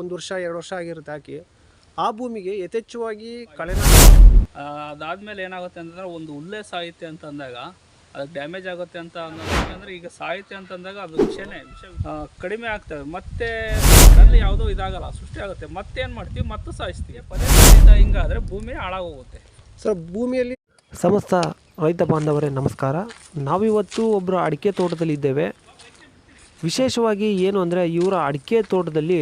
ಒಂದು ವರ್ಷ ಎರಡು ವರ್ಷ ಆಗಿರುತ್ತೆ ಹಾಕಿ. ಆ ಭೂಮಿಗೆ ಯಥೇಚ್ಛವಾಗಿ ಕಳೆನ ಅದಾದಮೇಲೆ ಏನಾಗುತ್ತೆ ಅಂತಂದ್ರೆ ಒಂದು ಉಲ್ಲೆ ಸಾಹಿತ್ಯ ಅಂತ ಅಂದಾಗ ಅದಕ್ಕೆ ಡ್ಯಾಮೇಜ್ ಆಗುತ್ತೆ ಅಂತ ಅಂದರೆ ಅಂದ್ರೆ ಈಗ ಸಾಹಿತ್ಯ ಅಂತಂದಾಗ ಅದು ವಿಷಯನೇ ವಿಷಯ ಕಡಿಮೆ ಆಗ್ತವೆ ಮತ್ತೆ ಅಲ್ಲಿ ಯಾವುದೋ ಇದಾಗಲ್ಲ ಸೃಷ್ಟಿ ಆಗುತ್ತೆ. ಮತ್ತೆ ಏನು ಮಾಡ್ತೀವಿ? ಮತ್ತೆ ಸಾಯಿಸ್ತೀವಿ. ಪದೇ ಹಿಂಗಾದರೆ ಹಿಂಗಾದ್ರೆ ಭೂಮಿ ಹಾಳಾಗೋಗುತ್ತೆ. ಸರ್ ಭೂಮಿಯಲ್ಲಿ ಸಮಸ್ತ ರೈತ ಬಾಂಧವರೇ ನಮಸ್ಕಾರ. ನಾವಿವತ್ತು ಒಬ್ಬರು ಅಡಿಕೆ ತೋಟದಲ್ಲಿ ಇದ್ದೇವೆ ವಿಶೇಷವಾಗಿ ಏನು ಅಂದರೆ ಇವರ ಅಡಿಕೆ ತೋಟದಲ್ಲಿ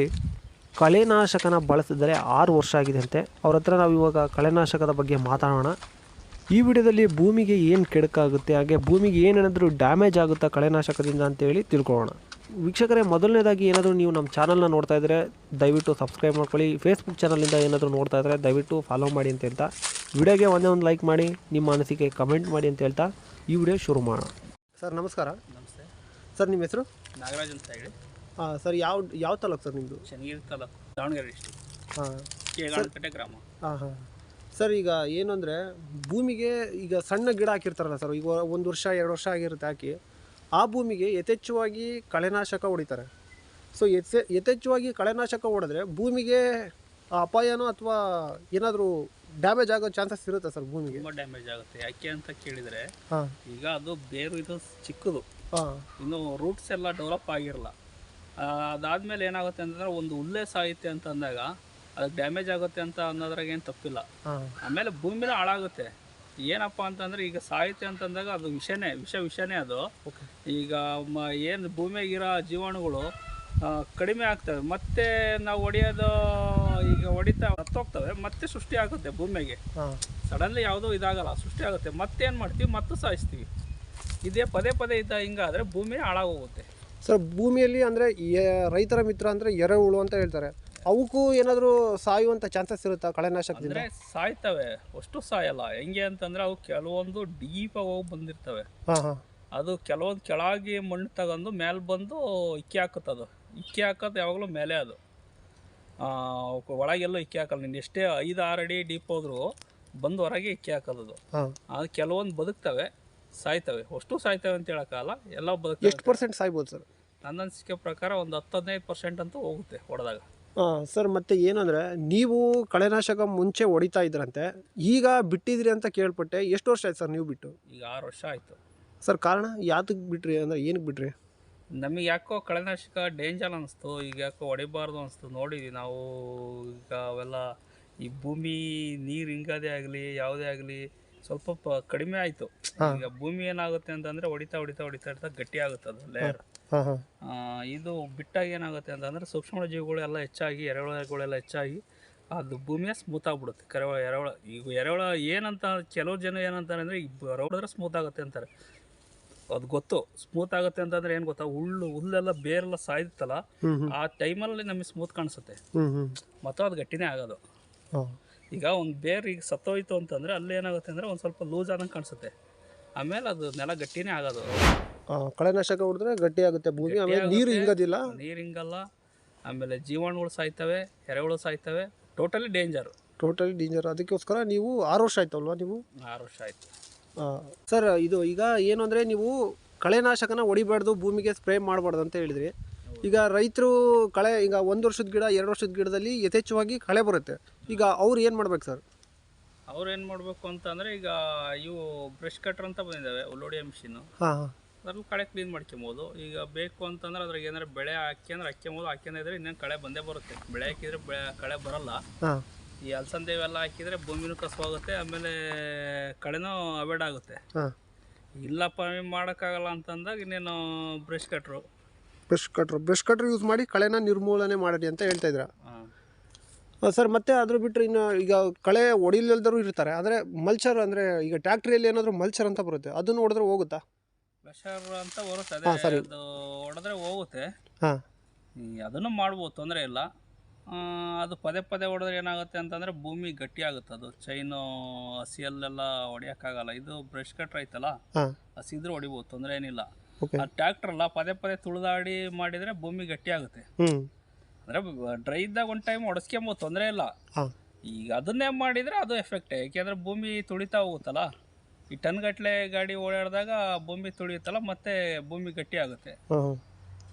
ಕಳೆನಾಶಕನ ಬಳಸಿದರೆ ಆರು ವರ್ಷ ಆಗಿದೆ ಅಂತೆ ಅವ್ರ ಹತ್ರ ನಾವು ಇವಾಗ ಕಳೆನಾಶಕದ ಬಗ್ಗೆ ಮಾತಾಡೋಣ. ಈ ವಿಡಿಯೋದಲ್ಲಿ ಭೂಮಿಗೆ ಏನು ಕೆಡಕಾಗುತ್ತೆ ಹಾಗೆ ಭೂಮಿಗೆ ಏನೇನಾದರೂ ಡ್ಯಾಮೇಜ್ ಆಗುತ್ತಾ ಕಳೆನಾಶಕದಿಂದ ಅಂತೇಳಿ ತಿಳ್ಕೊಳ್ಳೋಣ. ವೀಕ್ಷಕರೇ ಮೊದಲನೇದಾಗಿ ಏನಾದರೂ ನೀವು ನಮ್ಮ ಚಾನಲ್ನ ನೋಡ್ತಾ ಇದ್ದರೆ ದಯವಿಟ್ಟು ಸಬ್ಸ್ಕ್ರೈಬ್ ಮಾಡ್ಕೊಳ್ಳಿ. ಫೇಸ್ಬುಕ್ ಚಾನಲಿಂದ ಏನಾದರೂ ನೋಡ್ತಾ ಇದ್ದರೆ ದಯವಿಟ್ಟು ಫಾಲೋ ಮಾಡಿ ಅಂತ ಹೇಳ್ತಾ. ವಿಡಿಯೋಗೆ ಒಂದೇ ಒಂದು ಲೈಕ್ ಮಾಡಿ ನಿಮ್ಮ ಅನಿಸಿಕೆ ಕಮೆಂಟ್ ಮಾಡಿ ಅಂತ ಹೇಳ್ತಾ ಈ ವಿಡಿಯೋ ಶುರು ಮಾಡೋಣ. ಸರ್ ನಮಸ್ಕಾರ. ನಮಸ್ತೆ. ಸರ್ ನಿಮ್ಮ ಹೆಸರು? ನಾಗರಾಜ್ ಅಂತ ಹೇಳಿ. ಹಾಂ ಸರ್ ಯಾವ ಯಾವ ತಾಲೂಕು ಸರ್ ನಿಮ್ಮದು ತಾಲೂಕು ದಾವಣಗೆರೆ ಹಾಂ. ಗ್ರಾಮ. ಹಾಂ ಹಾಂ. ಸರ್ ಈಗ ಏನು ಅಂದರೆ ಭೂಮಿಗೆ ಈಗ ಸಣ್ಣ ಗಿಡ ಹಾಕಿರ್ತಾರಲ್ಲ ಸರ್ ಈಗ ಒಂದು ವರ್ಷ ಎರಡು ವರ್ಷ ಆಗಿರುತ್ತೆ ಹಾಕಿ ಆ ಭೂಮಿಗೆ ಯಥೇಚ್ಛವಾಗಿ ಕಳೆನಾಶಕ ಹೊಡಿತಾರೆ. ಸೊ ಯಥೆ ಯಥೇಚ್ಛವಾಗಿ ಕಳೆನಾಶಕ ಹೊಡೆದ್ರೆ ಭೂಮಿಗೆ ಅಪಾಯನೋ ಅಥವಾ ಏನಾದರೂ ಡ್ಯಾಮೇಜ್ ಆಗೋ ಚಾನ್ಸಸ್ ಇರುತ್ತೆ ಸರ್ ಭೂಮಿಗೆ? ತುಂಬ ಡ್ಯಾಮೇಜ್ ಆಗುತ್ತೆ. ಯಾಕೆ ಅಂತ ಕೇಳಿದರೆ ಈಗ ಅದು ಬೇರು ಇದು ಚಿಕ್ಕದು. ಹಾಂ. ಇನ್ನು ರೂಟ್ಸ್ ಎಲ್ಲ ಡೆವಲಪ್ ಆಗಿರಲ್ಲ. ಅದಾದ್ಮೇಲೆ ಏನಾಗುತ್ತೆ ಅಂತಂದ್ರೆ ಒಂದು ಉಲ್ಲೇ ಸಾಯುತ್ತೆ ಅಂತ ಅಂದಾಗ ಅದಕ್ಕೆ ಡ್ಯಾಮೇಜ್ ಆಗುತ್ತೆ ಅಂತ ಅನ್ನೋದ್ರಾಗ ಏನು ತಪ್ಪಿಲ್ಲ. ಆಮೇಲೆ ಭೂಮಿನ ಹಾಳಾಗುತ್ತೆ. ಏನಪ್ಪ ಅಂತಂದ್ರೆ ಈಗ ಸಾಯುತ್ತೆ ಅಂತಂದಾಗ ಅದು ವಿಷನೇ ವಿಷ ವಿಷನೇ ಅದು. ಈಗ ಏನು ಭೂಮಿಯಾಗಿರೋ ಜೀವಾಣುಗಳು ಕಡಿಮೆ ಆಗ್ತವೆ. ಮತ್ತೆ ನಾವು ಹೊಡೆಯೋದು ಈಗ ಹೊಡಿತಾ ಹತ್ತೋಗ್ತವೆ ಮತ್ತೆ ಸೃಷ್ಟಿ ಆಗುತ್ತೆ ಭೂಮಿಗೆ. ಸಡನ್ಲಿ ಯಾವುದೋ ಇದಾಗಲ್ಲ ಸೃಷ್ಟಿ ಆಗುತ್ತೆ. ಮತ್ತೆ ಏನು ಮಾಡ್ತೀವಿ? ಮತ್ತೆ ಸಾಯಿಸ್ತೀವಿ. ಇದೇ ಪದೇ ಪದೇ ಇದ್ದ ಹಿಂಗಾದ್ರೆ ಭೂಮಿ ಹಾಳಾಗೋಗುತ್ತೆ. ಸರ್ ಭೂಮಿಯಲ್ಲಿ ಅಂದರೆ ರೈತರ ಮಿತ್ರ ಅಂದರೆ ಎರೆಹುಳು ಅಂತ ಹೇಳ್ತಾರೆ. ಅವಕ್ಕೂ ಏನಾದರೂ ಸಾಯುವಂಥ ಚಾನ್ಸಸ್ ಇರುತ್ತಾ ಕಳೆನಾಶಕದಿಂದ? ಅಂದ್ರೆ ಸಾಯ್ತವೆ ಅಷ್ಟು ಸಾಯಲ್ಲ. ಹೆಂಗೆ ಅಂತಂದ್ರೆ ಅವು ಕೆಲವೊಂದು ಡೀಪಾಗಿ ಹೋಗಿ ಬಂದಿರ್ತವೆ. ಹಾಂ ಹಾಂ. ಅದು ಕೆಲವೊಂದು ಕೆಳಗೆ ಮಣ್ಣು ತಗೊಂಡು ಮೇಲೆ ಬಂದು ಇಕ್ಕಿ ಹಾಕುತ್ತದು ಇಕ್ಕಿ ಹಾಕೋದು ಯಾವಾಗಲೂ ಮೇಲೆ ಅದು. ಆ, ಒಳಗೆಲ್ಲೂ ಇಕ್ಕಿ ಹಾಕಲ್ಲ. ನೀನು ಎಷ್ಟೇ ಐದು ಆರು ಅಡಿ ಡೀಪ್ ಹೋದ್ರು ಬಂದು ಹೊರಗೆ ಇಕ್ಕಿ ಹಾಕೋದು ಹಾಂ. ಅದು ಕೆಲವೊಂದು ಬದುಕ್ತವೆ. ಸಾಯ್ತವೆ. ಅಷ್ಟು ಸಾಯ್ತವೆ ಅಂತ ಹೇಳೋಕ್ಕಾಗಲ್ಲ. ಎಲ್ಲ ಬದುಕು ಎಷ್ಟು ಪರ್ಸೆಂಟ್ ಸಾಯ್ಬೋದು ಸರ್? ನನ್ನ ಅನಿಸಿಕೆ ಪ್ರಕಾರ ಒಂದು ಹತ್ತು ಹದಿನೈದು ಪರ್ಸೆಂಟ್ ಅಂತೂ ಹೋಗುತ್ತೆ ಹೊಡೆದಾಗ. ಹಾಂ ಸರ್ ಮತ್ತೆ ಏನಂದರೆ ನೀವು ಕಳೆನಾಶಕ ಮುಂಚೆ ಹೊಡಿತಾ ಇದ್ರಂತೆ ಈಗ ಬಿಟ್ಟಿದ್ರಿ ಅಂತ ಕೇಳ್ಪಟ್ಟೆ ಎಷ್ಟು ವರ್ಷ ಆಯ್ತು ಸರ್ ನೀವು ಬಿಟ್ಟು? ಈಗ ಆರು ವರ್ಷ ಆಯಿತು. ಸರ್ ಕಾರಣ ಯಾತಕ್ಕೆ ಬಿಟ್ರಿ? ಅಂದರೆ ಏನಕ್ಕೆ ಬಿಟ್ರಿ? ನಮಗೆ ಯಾಕೋ ಕಳೆನಾಶಕ ಡೇಂಜರ್ ಅನಿಸ್ತು ಈಗ ಯಾಕೋ ಹೊಡಿಬಾರ್ದು ಅನಿಸ್ತು. ನೋಡಿದ್ವಿ ನಾವು ಈಗ ಅವೆಲ್ಲ ಈ ಭೂಮಿ ನೀರು ಹಿಂಗದೇ ಆಗಲಿ ಯಾವುದೇ ಆಗಲಿ ಸ್ವಲ್ಪ ಪ- ಕಡಿಮೆ ಆಯ್ತು. ಈಗ ಭೂಮಿ ಏನಾಗುತ್ತೆ ಅಂತಂದ್ರೆ ಹೊಡಿತಾ ಹೊಡಿತಾ ಹೊಡಿತಾ ಹೊಡಿತಾ ಗಟ್ಟಿ ಆಗುತ್ತೆ ಅದು ಲೇಯರ್ ಹಾಂ ಹಾಂ ಇದು ಬಿಟ್ಟಾಗ ಏನಾಗುತ್ತೆ ಅಂತಂದ್ರೆ ಸೂಕ್ಷ್ಮ ಜೀವಿಗಳೆಲ್ಲ ಹೆಚ್ಚಾಗಿ ಎರೆಹುಳಗಳೆಲ್ಲ ಹೆಚ್ಚಾಗಿ ಅದು ಭೂಮಿಯ ಸ್ಮೂತ್ ಆಗ್ಬಿಡುತ್ತೆ. ಕರೆಹುಳ ಎರೆಹುಳ ಈಗ ಎರೆಹುಳ ಏನಂತ ಕೆಲವು ಜನ ಏನಂತಾರೆ ಅಂದ್ರೆ ಈಗ ಹೊಡೆದ್ರೆ ಸ್ಮೂತ್ ಆಗುತ್ತೆ ಅಂತಾರೆ. ಅದು ಗೊತ್ತು. ಸ್ಮೂತ್ ಆಗುತ್ತೆ ಅಂತಂದ್ರೆ ಏನು ಗೊತ್ತಾ? ಹುಲ್ಲು ಹುಲ್ಲೆಲ್ಲ ಬೇರೆಲ್ಲ ಸಾಯ್ತಲ್ಲ ಆ ಟೈಮಲ್ಲಿ ನಮಗೆ ಸ್ಮೂತ್ ಕಾಣಿಸುತ್ತೆ. ಹ್ಞೂ ಹ್ಞೂ ಮತ್ತು ಅದು ಗಟ್ಟಿನೇ ಆಗೋದು. ಹಾಂ. ಈಗ ಒಂದು ಬೇರೆ ಈಗ ಸತ್ತೋಯ್ತು ಅಂತಂದರೆ ಅಲ್ಲಿ ಏನಾಗುತ್ತೆ ಅಂದರೆ ಒಂದು ಸ್ವಲ್ಪ ಲೂಸ್ ಆದಂಗೆ ಕಾಣಿಸುತ್ತೆ. ಆಮೇಲೆ ಅದು ನೆಲ ಗಟ್ಟಿನೇ ಆಗೋದು. ಕಳೆನಾಶಕ ಹೊಡೆದ್ರೆ ಗಟ್ಟಿ ಆಗುತ್ತೆ. ಭೂಮಿ ಆಮೇಲೆ ನೀರು ಹಿಂಗೋದಿಲ್ಲ. ನೀರು ಹಿಂಗಲ್ಲ. ಆಮೇಲೆ ಜೀವಾಣುಗಳು ಸಾಯ್ತವೆ ಎರೆಹುಳು ಸಾಯ್ತವೆ. ಟೋಟಲಿ ಡೇಂಜರು ಟೋಟಲಿ ಡೇಂಜರ್ ಅದಕ್ಕೋಸ್ಕರ ನೀವು ಆರು ವರ್ಷ ಆಯ್ತಲ್ವಾ ನೀವು? ಆರು ವರ್ಷ ಆಯಿತು. ಸರ್ ಇದು ಈಗ ಏನು ಅಂದರೆ ನೀವು ಕಳೆನಾಶಕನ ಹೊಡಿಬಾರ್ದು ಭೂಮಿಗೆ ಸ್ಪ್ರೇ ಮಾಡಬಾರ್ದು ಅಂತ ಹೇಳಿದ್ರಿ. ಈಗ ರೈತರು ಕಳೆ ಈಗ ಒಂದು ವರ್ಷದ ಗಿಡ ಎರಡು ವರ್ಷದ ಗಿಡದಲ್ಲಿ ಯಥೇಚ್ಛವಾಗಿ ಕಳೆ ಬರುತ್ತೆ. ಈಗ ಅವ್ರು ಏನು ಮಾಡ್ಬೇಕು ಸರ್? ಅವ್ರು ಏನು ಮಾಡಬೇಕು ಅಂತಂದರೆ ಈಗ ಇವು ಬ್ರಷ್ ಕಟ್ರ್ ಅಂತ ಬಂದಿದ್ದಾವೆ ಉಲ್ಲೋಡಿಯ ಮಿಷಿನು. ಹಾಂ ಹಾಂ. ಅದ್ರಲ್ಲಿ ಕಳೆ ಕ್ಲೀನ್ ಮಾಡ್ಕೊಬೋದು. ಈಗ ಬೇಕು ಅಂತಂದ್ರೆ ಅದ್ರಾಗ ಏನಾರು ಬೆಳೆ ಹಾಕಿ ಅಂದ್ರೆ ಹಾಕ್ಯಬೋದು ಹಾಕ್ಯಂದ್ರೆ ಇನ್ನೇನು ಕಳೆ ಬಂದೇ ಬರುತ್ತೆ. ಬೆಳೆ ಹಾಕಿದ್ರೆ ಬೆಳೆ ಕಳೆ ಬರಲ್ಲ. ಹಾಂ. ಈ ಅಲಸಂದೆ ಇವೆಲ್ಲ ಹಾಕಿದರೆ ಭೂಮಿನೂ ಕಸವಾಗುತ್ತೆ ಆಮೇಲೆ ಕಳೆನೂ ಅವಾಯ್ಡ್ ಆಗುತ್ತೆ. ಹಾಂ. ಇಲ್ಲಪ್ಪ ಮಾಡೋಕ್ಕಾಗಲ್ಲ ಅಂತಂದಾಗ ಇನ್ನೇನು brush cutter. Brush cutter. Brush cutter use ಮಾಡಿ ಕಳೆನ ನಿರ್ಮೂಲನೆ ಮಾಡಿ ಅಂತ ಹೇಳ್ತಾ ಇದ್ರ. ಸರ್ ಮತ್ತೆ ಅದ್ರ ಬಿಟ್ಟರೆ ಇನ್ನು ಈಗ ಕಳೆ ಹೊಡಿಲಿಲ್ದರು ಇರ್ತಾರೆ. ಆದರೆ ಮಲ್ಚರ್ ಅಂದರೆ ಈಗ ಟ್ಯಾಕ್ಟ್ರಿಯಲ್ಲಿ ಏನಾದರೂ ಮಲ್ಚರ್ ಅಂತ ಬರುತ್ತೆ. ಅದನ್ನು ಹೊಡೆದ್ರೆ ಹೋಗುತ್ತಾ? ಪ್ರೆಷರ್ ಅಂತ ಬರುತ್ತೆ. ಅದೇ ಸರಿ. ಅದು ಹೊಡೆದ್ರೆ ಹೋಗುತ್ತೆ. ಹಾಂ. ಈ ಅದನ್ನು ಮಾಡ್ಬೋದು ತೊಂದರೆ ಇಲ್ಲ. ಆ, ಅದು ಪದೇ ಪದೇ ಹೊಡೆದ್ರೆ ಏನಾಗುತ್ತೆ ಅಂತಂದರೆ ಭೂಮಿ ಗಟ್ಟಿ ಆಗುತ್ತೆ. ಅದು ಚೈನು ಹಸಿಯಲ್ಲೆಲ್ಲ ಹೊಡೆಯೋಕ್ಕಾಗಲ್ಲ ಇದು ಬ್ರಷ್ ಕಟ್ರ್ ಐತಲ್ಲ? ಹಾಂ. ಹಸಿದ್ರೆ ಹೊಡಿಬೋದು ತೊಂದರೆ ಏನಿಲ್ಲ. ಓಕೆ ಟ್ರ್ಯಾಕ್ಟರ್ ಟ್ಯಾಕ್ಟ್ರಲ್ಲ ಪದೇ ಪದೇ ತುಳಿದಾಡಿ ಮಾಡಿದ್ರೆ ಭೂಮಿ ಗಟ್ಟಿ ಆಗುತ್ತೆ. ಅಂದ್ರೆ ಡ್ರೈ ಇದ್ದಾಗ ಒಂದ್ ಟೈಮ್ ಒಡಸ್ಕೊಂಬೋದು ತೊಂದರೆ ಇಲ್ಲ. ಈಗ ಅದನ್ನೇ ಮಾಡಿದ್ರೆ ಅದು ಎಫೆಕ್ಟ್ ಯಾಕೆಂದ್ರೆ ಭೂಮಿ ತುಳಿತಾ ಹೋಗುತ್ತಲ್ಲ? ಈ ಟನ್ ಗಟ್ಟಲೆ ಗಾಡಿ ಓಡಾಡಿದಾಗ ಭೂಮಿ ತುಳಿಯುತ್ತಲ್ಲ ಮತ್ತೆ ಭೂಮಿ ಗಟ್ಟಿ ಆಗುತ್ತೆ.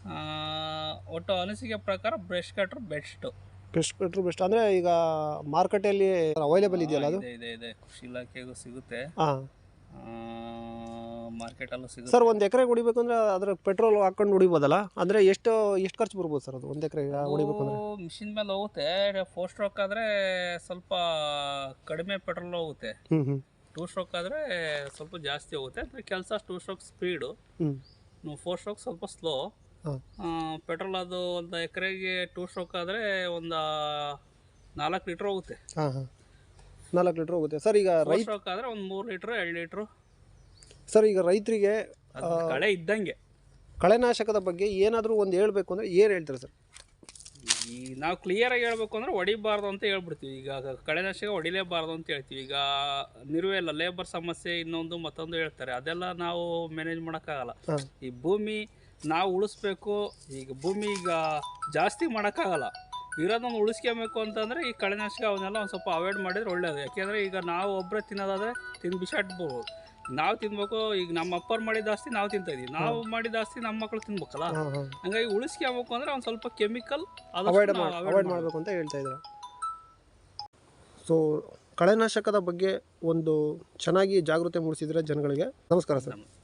ಆ, ಒಟ್ಟು ಅನಿಸಿಕೆ ಪ್ರಕಾರ brush cutter best best cutter best ಅಂದ್ರೆ ಈಗ ಮಾರುಕಟ್ಟೆಯಲ್ಲಿ ಅವೈಲೇಬಲ್ ಇದೆಯಲ್ಲ ಅದು? ಇದೆ ಇದೆ ಕೃಷಿ ಇಲಾಖೆಗೂ ಸಿಗುತ್ತೆ. ಮಾರ್ಕೆಟಲ್ಲೂ ಸಿಗುತ್ತೆ. ಸರ್ ಒಂದು ಎಕರೆಗೆ ಹೊಡಿಬೇಕು ಅಂದ್ರೆ ಅದ್ರ ಪೆಟ್ರೋಲ್ ಹಾಕೊಂಡು ಹೊಡಿಬೋದಲ್ಲ? ಅಂದ್ರೆ ಎಷ್ಟು ಎಷ್ಟು ಖರ್ಚು ಬರ್ಬೋದು ಸರ್ ಅದು ಒಂದು ಎಕರೆಗೆ ಹೊಡಿಬೇಕು ಅಂದರೆ ಮಿಷಿನ್ ಮೇಲೆ ಹೋಗುತ್ತೆ ಫೋರ್ ಸ್ಟ್ರೋಕ್ ಆದರೆ ಸ್ವಲ್ಪ ಕಡಿಮೆ ಪೆಟ್ರೋಲ್ ಹೋಗುತ್ತೆ. ಹ್ಞೂ ಹ್ಞೂ ಟೂ ಸ್ಟ್ರೋಕ್ ಆದರೆ ಸ್ವಲ್ಪ ಜಾಸ್ತಿ ಹೋಗುತ್ತೆ ಅಂದರೆ ಕೆಲಸ two stroke speed four stroke ಸ್ವಲ್ಪ ಸ್ಲೋ ಪೆಟ್ರೋಲ್ ಅದು ಒಂದು ಎಕರೆಗೆ ಟೂ ಸ್ಟ್ರೋಕ್ ಆದರೆ ಒಂದು ನಾಲ್ಕು ಲೀಟ್ರ್ ಹೋಗುತ್ತೆ. ಹಾಂ ಹಾಂ. ನಾಲ್ಕು ಲೀಟ್ರ್ ಹೋಗುತ್ತೆ. ಸರ್ ಈಗ ರೈತ ಸ್ಟ್ರೋಕ್ ಆದರೆ ಒಂದು ಮೂರು ಲೀಟ್ರ್ ಎರಡು ಲೀಟ್ರು ಸರ್ ಈಗ ರೈತರಿಗೆ ಕಳೆ ಇದ್ದಂಗೆ. ಕಳೆನಾಶಕದ ಬಗ್ಗೆ ಏನಾದರೂ ಒಂದು ಹೇಳಬೇಕು ಅಂದರೆ ಏನು ಹೇಳ್ತಾರೆ ಸರ್? ಈ ನಾವು ಕ್ಲಿಯರಾಗಿ ಹೇಳ್ಬೇಕು ಅಂದರೆ ಹೊಡಿಬಾರ್ದು ಅಂತ ಹೇಳ್ಬಿಡ್ತೀವಿ. ಈಗ ಕಳೆನಾಶಕ ಹೊಡಿಲೇಬಾರ್ದು ಅಂತ ಹೇಳ್ತೀವಿ. ಈಗ ನಿರ್ವೇ ಇಲ್ಲ ಲೇಬರ್ ಸಮಸ್ಯೆ ಇನ್ನೊಂದು ಮತ್ತೊಂದು ಹೇಳ್ತಾರೆ. ಅದೆಲ್ಲ ನಾವು ಮ್ಯಾನೇಜ್ ಮಾಡೋಕ್ಕಾಗಲ್ಲ. ಈ ಭೂಮಿ ನಾವು ಉಳಿಸ್ಬೇಕು. ಈಗ ಭೂಮಿ ಈಗ ಜಾಸ್ತಿ ಮಾಡೋಕ್ಕಾಗಲ್ಲ. ಇರೋದನ್ನು ಉಳಿಸ್ಕೊಬೇಕು ಅಂತಂದರೆ ಈ ಕಳೆನಾಶಕ ಅವನ್ನೆಲ್ಲ ಒಂದು ಸ್ವಲ್ಪ ಅವಾಯ್ಡ್ ಮಾಡಿದರೆ ಒಳ್ಳೆಯದು ಯಾಕೆಂದರೆ ಈಗ ನಾವು ಒಬ್ಬರೇ ತಿನ್ನೋದಾದರೆ ತಿಂದು ಬಿಸಾಡ್ಬೋದು. ನಾವು ತಿನ್ಬೇಕು ಈಗ ನಮ್ಮ ಅಪ್ಪರ್ ಮಾಡಿದ ಆಸ್ತಿ ನಾವು ತಿಂತ ಇದೀವಿ. ನಾವು ಮಾಡಿದ ಆಸ್ತಿ ನಮ್ಮ ಮಕ್ಕಳು ತಿನ್ಬೇಕಲ್ಲ? ಹಂಗಾಗಿ ಉಳಿಸ್ಕೊಬೇಕು ಅಂದ್ರೆ ಒಂದು ಸ್ವಲ್ಪ ಕೆಮಿಕಲ್ ಅವಾಯ್ಡ್ ಅವಾಯ್ಡ್ ಮಾಡಬೇಕು. ಅಂತ ಹೇಳ್ತಾ ಇದ್ದಾರೆ. ಸೊ ಕಳೆನಾಶಕದ ಬಗ್ಗೆ ಒಂದು ಚೆನ್ನಾಗಿ ಜಾಗೃತಿ ಮೂಡಿಸಿದ್ರೆ ಜನಗಳಿಗೆ ನಮಸ್ಕಾರ ಸರ್.